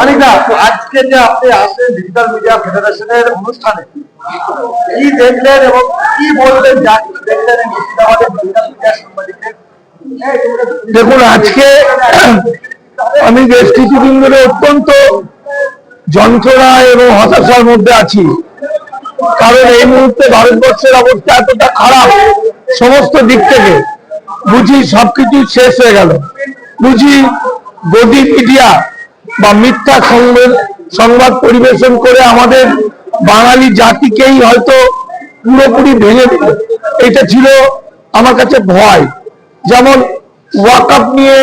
অনিকা আজকে যে আপনি আসলেন ডিজিটাল মিডিয়া ফেডারেশনের অনুষ্ঠানে, কি দেখলেন এবং কি বললেন যা দেখলেন দেখুন, আজকে আমি বেশ কিছুদিন ধরে অত্যন্ত যন্ত্রণা এবং হতাশার মধ্যে আছি। কারণ এই মুহূর্তে ভারতবর্ষের অবস্থা এতটা খারাপ সমস্ত দিক থেকে। বুঝি সবকিছু শেষ হয়ে গেল। বুঝি গদি মিডিয়া বা মিথ্যা সংবাদ পরিবেশন করে আমাদের বাঙালি জাতিকেই হয়তো পুরোপুরি ভেঙে দিল। এটা ছিল আমার কাছে ভয়। যেমন ওয়াকআপ নিয়ে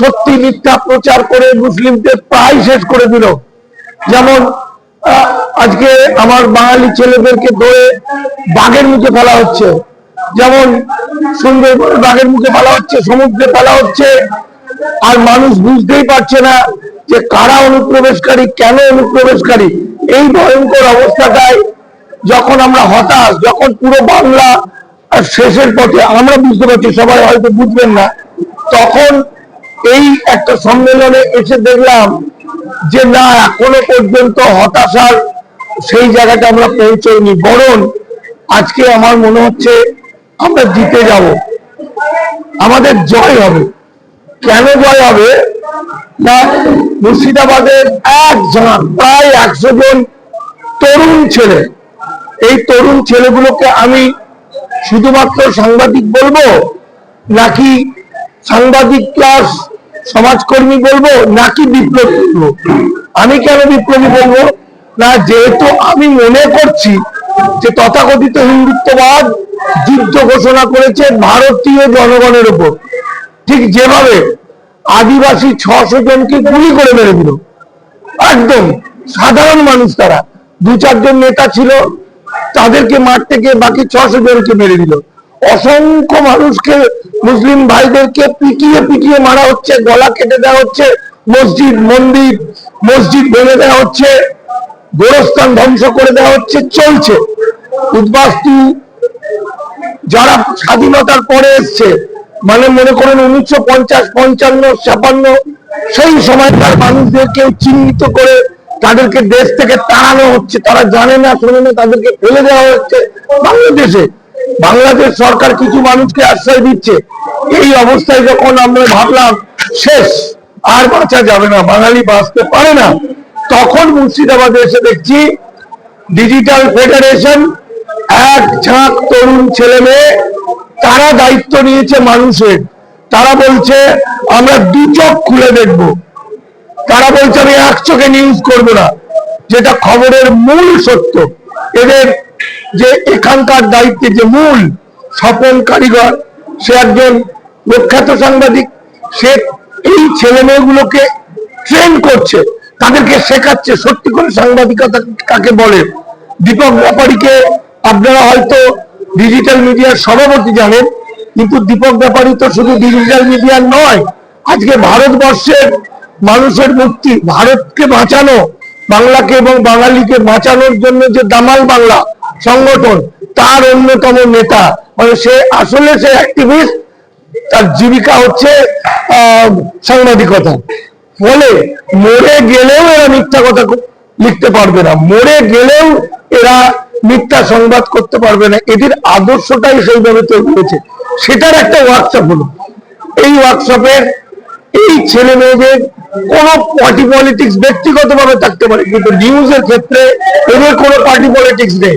সত্যি মিথ্যা প্রচার করে মুসলিমদের প্রায় শেষ করে দিল। যেমন আজকে আমার বাঙালি ছেলেদেরকে ধরে বাঘের মুখে ফেলা হচ্ছে। যেমন সুন্দরবনে বাঘের মুখে ফেলা হচ্ছে, সমুদ্রে ফেলা হচ্ছে আর মানুষ বুঝতেই পারছে না যে কারা অনুপ্রবেশকারী, কেন অনুপ্রবেশকারী। এই ভয়ঙ্কর অবস্থাটায় যখন আমরা হতাশ, যখন পুরো বাংলা শেষের পথে, আমরা বুঝতে পারছি, সবাই হয়তো বুঝবেন না, তখন এই একটা সম্মেলনে এসে দেখলাম যে না, এখনও পর্যন্ত হতাশার সেই জায়গাটা আমরা পৌঁছইনি। বরং আজকে আমার মনে হচ্ছে আমরা জিতে যাব। আমাদের জয় হবে। কেন জয় হবে? মুর্শিদাবাদের এক জন প্রায় একশো জন তরুণ ছেলে। এই তরুণ ছেলেগুলোকে আমি শুধুমাত্র সাংবাদিক বলব, নাকি সাংবাদিক প্লাস সমাজকর্মী বলব, নাকি বিপ্লবী বলব? আমি কেন বিপ্লবী বলব? না, যেহেতু আমি মনে করছি যে তথাকথিত হিন্দুত্ববাদ যুদ্ধ ঘোষণা করেছে ভারতীয় জনগণের উপর ঠিক যেভাবে আদিবাসী ছশো জনকে গুলি করে মেরে দিল। একদম সাধারণ মানুষ তারা। দু চারজন নেতা ছিল, তাদেরকে মারতে গিয়ে বাকি ছশো জনকে মেরে দিল। অসংখ্য মানুষকে, মুসলিম ভাইদেরকে পিটিয়ে পিটিয়ে মারা হচ্ছে, গলা কেটে দেওয়া হচ্ছে, মসজিদ, মন্দির, মসজিদ ভেঙে দেওয়া হচ্ছে, গোরস্থান ধ্বংস করে দেওয়া হচ্ছে, চলছে। উদ্বাস্তু যারা স্বাধীনতার পরে এসছে মানে মনে করেন উনিশশো পঞ্চাশ, পঞ্চান্ন, ছাপান্ন, সেই সময়কার মানুষদেরকে চিহ্নিত করে তাদেরকে দেশ থেকে তাড়ানো হচ্ছে। তারা জানে না, শোনে না, তাদেরকে ফেলে দেওয়া হচ্ছে বাংলাদেশে। বাংলাদেশ সরকার কিছু মানুষকে আশ্রয় দিচ্ছে। এই অবস্থায় যখন আমরা ভাবলাম, শেষ, আর বাঁচা যাবে না, বাঙালি বাঁচতে পারে না, তখন মুর্শিদাবাদে এসে দেখছি, ডিজিটাল ফেডারেশন এক ঝাঁক তরুণ ছেলে মেয়ে তারা দায়িত্ব নিয়েছে মানুষের। তারা বলছে, আমরা দু চোখ খুলে দেখব। তারা বলছে, আমি এক চোখে নিউজ করব না। যেটা খবরের মূল সত্য। এদের যে এখানকার দায়িত্বে যে মূল স্বপন কারিগর, সে একজন প্রখ্যাত সাংবাদিক। সে এই ছেলে মেয়েগুলোকে ট্রেন করছে, তাদেরকে শেখাচ্ছে। সত্যি করে সাংবাদিকতা কাকে বলে? দীপক ব্যাপারীকে আপনারা হয়তো ডিজিটাল মিডিয়ার সভাপতি জানেন, কিন্তু দীপক ব্যাপারী তো শুধু ডিজিটাল মিডিয়ার নয়, আজকে ভারতবর্ষের মানুষের মুক্তি, ভারতকে বাঁচানো, বাংলাকে এবং বাঙালিকে বাঁচানোর জন্য যে দামাল বাংলা সংগঠন, তার অন্যতম নেতা মানে সে আসলে সে অ্যাক্টিভিস্ট তার জীবিকা হচ্ছে সাংবাদিকতা। ফলে মরে গেলেও এরা মিথ্যা কথা লিখতে পারবে না। মরে গেলেও এরা মিথ্যা সংবাদ করতে পারবে না। এদের আদর্শটাই সেইভাবে তৈরি হয়েছে। সেটার একটা ওয়ার্কশপ হলো। এই ওয়ার্কশপের এই ছেলে মেয়েদের কোন পার্টি পলিটিক্স ব্যক্তিগতভাবে থাকতে পারে, কিন্তু নিউজের ক্ষেত্রে এদের কোনো পার্টি পলিটিক্স নেই।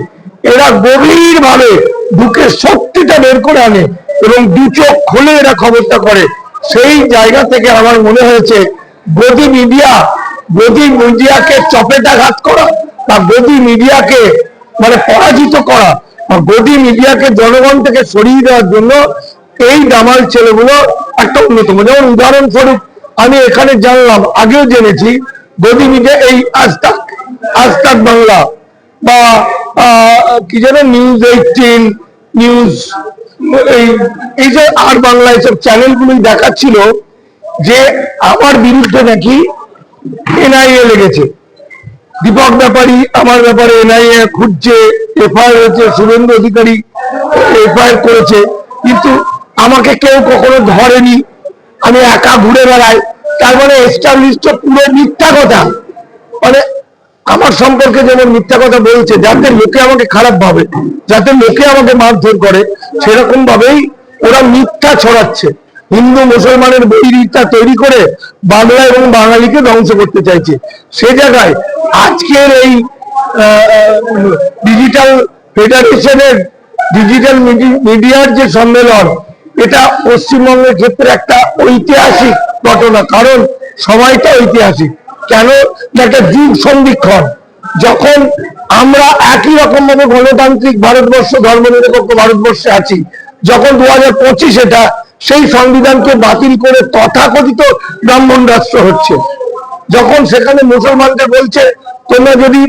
এরা গভীর ভাবে ঢুকে সত্যিটা বের করে আনে এবং দু চোখ খুলে এরা খবরটা করে। সেই জায়গা থেকে আমার মনে হয়েছে, গদি মিডিয়া গদি মিডিয়াকে চপেটাঘাত করা বা গদি মিডিয়াকে মানে পরাজিত করা। গদি মিডিয়াকে জনগণ থেকে সরিয়ে দেওয়ার জন্য এই দামাল ছেলেগুলো একটা অন্যতম যেমন উদাহরণস্বরূপ আমি এখানে জানলাম, আগেও জেনেছি গদি মিডিয়া এই আজতাক আজতাক বাংলা বা কি যেন নিউজ এইটিন, নিউজ, এই যে আর বাংলা এইসব চ্যানেলগুলো দেখাচ্ছিল যে আমার বিরুদ্ধে নাকি এনআইএ লেগেছে। দীপক ব্যাপারী, আমার ব্যাপারে এনআইএ খুঁজছে, এফআইআর হয়েছে শুভেন্দু অধিকারী এফআইআর করেছে, কিন্তু আমাকে কেউ কখনো ধরেনি। আমি একা ঘুরে বেড়াই, তার মানে এস্টাবলিশড পুরো মিথ্যা কথা। মানে আমার সম্পর্কে যেমন মিথ্যা কথা বলছে, যাতে লোকে আমাকে খারাপ ভাবে, যাতে লোকে আমাকে মারধর করে সেরকম ভাবেই ওরা মিথ্যা ছড়াচ্ছে। হিন্দু মুসলমানের বৈরিতা তৈরি করে বাংলা এবং বাঙালিকে ধ্বংস করতে চাইছে। সে জায়গায় আজকের এই ডিজিটাল ফেডারেশনের ডিজিটাল মিডিয়ার যে সম্মেলন, এটা পশ্চিমবঙ্গের ক্ষেত্রে একটা ঐতিহাসিক ঘটনা। কারণ সময়টা ঐতিহাসিক। কেন? একটা যুগ সন্ধিক্ষণ। যখন আমরা একই রকম ভাবে গণতান্ত্রিক ভারতবর্ষ, ধর্মনিরপেক্ষ ভারতবর্ষে আছি, যখন দু হাজার পঁচিশ এটা সেই সংবিধানকে বাতিল করে তথাকথিত ব্রাহ্মণ রাষ্ট্র হচ্ছে। যখন সেখানে মুসলমানদের বলছে, তোমরা যদি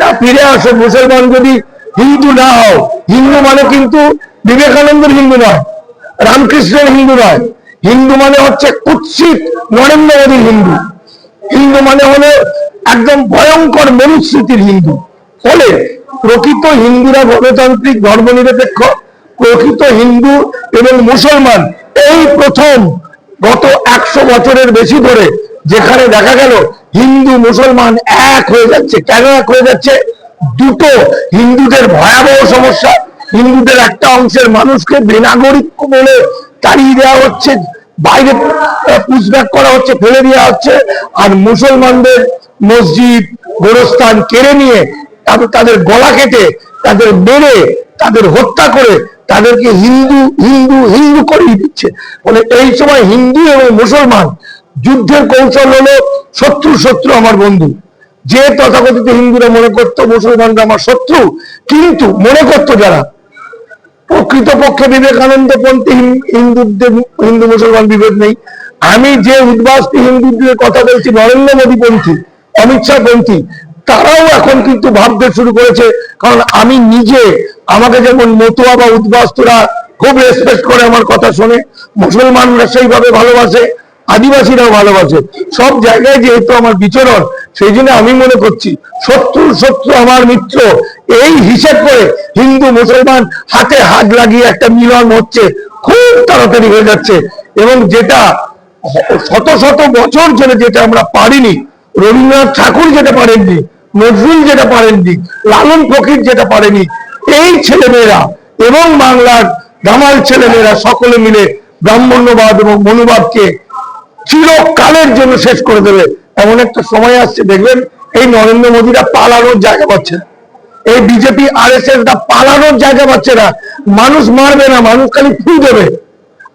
না ফিরে আসো, মুসলমান যদি হিন্দু না হও, হিন্দু মানে কিন্তু বিবেকানন্দের হিন্দু নয়, রামকৃষ্ণের হিন্দু নয়। হিন্দু মানে হচ্ছে কুৎসিত নরেন্দ্র মোদীর হিন্দু। হিন্দু মানে হলো একদম ভয়ঙ্কর মনুস্মৃতির হিন্দু। ফলে প্রকৃত হিন্দুরা গণতান্ত্রিক ধর্মনিরপেক্ষ, প্রকৃত হিন্দু এবং মুসলমান এই প্রথম গত একশো বছরের বেশি ধরে যেখানে দেখা গেল হিন্দু মুসলমান এক হয়ে যাচ্ছে। কেন এক হয়ে যাচ্ছে? দুটো হিন্দুদের ভয়াবহ সমস্যা। হিন্দুদের একটা অংশের মানুষকে বেনাগরিক বলে তাড়িয়ে দেওয়া হচ্ছে, বাইরে পুষব্যাক করা হচ্ছে, ফেলে দেওয়া হচ্ছে, আর মুসলমানদের মসজিদ, গোরস্থান কেড়ে নিয়ে তাদের তাদের গলা কেটে তাদের মেরে, তাদের হত্যা করে তাদেরকে হিন্দু হিন্দু হিন্দু করিয়ে দিচ্ছে। ফলে এই সময় হিন্দু এবং মুসলমান যুদ্ধের কৌশল হলো শত্রু শত্রু আমার বন্ধু। যে তথাকথিত হিন্দুরা মনে করতো মুসলমানরা আমার শত্রু, কিন্তু মনে করতো যারা? প্রকৃতপক্ষে বিবেকানন্দ পন্থী হিন্দুদের, হিন্দু মুসলমান বিভেদ নেই। আমি যে উদ্বাস্তি হিন্দুদের কথা বলছি, নরেন্দ্র মোদী পন্থী, অমিত শাহ পন্থী, তারাও এখন কিন্তু ভাবতে শুরু করেছে, কারণ আমি নিজে আমাকে যেমন মতুয়া বা উদ্বাস্তুরা খুব রেসপেক্ট করে আমার কথা শোনে, মুসলমানরা সেইভাবে ভালোবাসে, আদিবাসীরাও ভালোবাসে। সব জায়গায় যেহেতু আমার বিচরণ, সেই জন্য আমি মনে করছি শত্রু শত্রু আমার মিত্র। এই হিসেব করে হিন্দু, মুসলমান হাতে হাত লাগিয়ে একটা মিলন হচ্ছে, খুব তাড়াতাড়ি হয়ে যাচ্ছে। এবং যেটা শত শত বছর ধরে যেটা আমরা পারিনি, রবীন্দ্রনাথ ঠাকুর যেটা পারেননি, নজরুল যেটা পারেননি, লালন ফকির যেটা পারেনি এই ছেলেমেয়েরা এবং বাংলার গামাল ছেলেমেয়েরা সকলে মিলে ব্রাহ্মণ্যবাদ এবং মনুবাদকে চিরকালের জন্য শেষ করে দেবে। এমন একটা সময় আসছে, দেখবেন, এই নরেন্দ্র মোদীরা পালানোর জায়গা পাচ্ছে না। এই বিজেপি আর এস এস পালানোর জায়গা পাচ্ছে না। মানুষ মারবে না, মানুষ খালি ফু দেবে।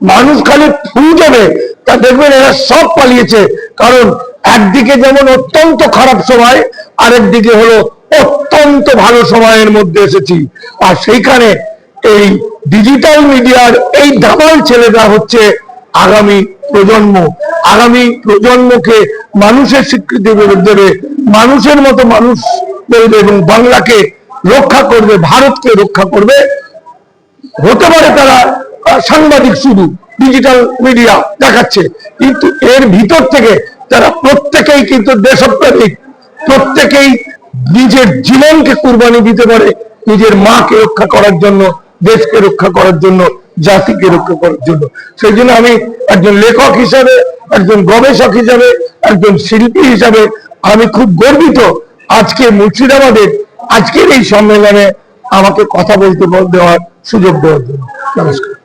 মানুষ খালি ফু দেবে। তা দেখবেন, এরা সব পালিয়েছে। কারণ একদিকে যেমন অত্যন্ত খারাপ সময়, আরেকদিকে হলো অত্যন্ত ভালো সময়ের মধ্যে এসেছি। আর সেইখানে এই ডিজিটাল মিডিয়ার এই দামাল ছেলেরা হচ্ছে আগামী প্রজন্ম। আগামী প্রজন্মকে মানুষের স্বীকৃতি দেবে মানুষের মতো মানুষ করবে এবং বাংলাকে রক্ষা করবে, ভারতকে রক্ষা করবে। হতে পারে তারা সাংবাদিক শুধু ডিজিটাল মিডিয়া দেখাচ্ছে। কিন্তু এর ভিতর থেকে তারা প্রত্যেকেই কিন্তু দেশপ্রেমিক, প্রত্যেকেই নিজের জীবনকে কুরবানি দিতে পারে, নিজের মাকে রক্ষা করার জন্য, দেশকে রক্ষা করার জন্য, জাতিকে রক্ষা করার জন্য। সেই জন্য আমি একজন লেখক হিসাবে, একজন গবেষক হিসাবে, একজন শিল্পী হিসাবে আমি খুব গর্বিত আজকে মুর্শিদাবাদের আজকের এই সম্মেলনে আমাকে কথা বলতে দেওয়ার সুযোগ দেওয়ার জন্য। নমস্কার।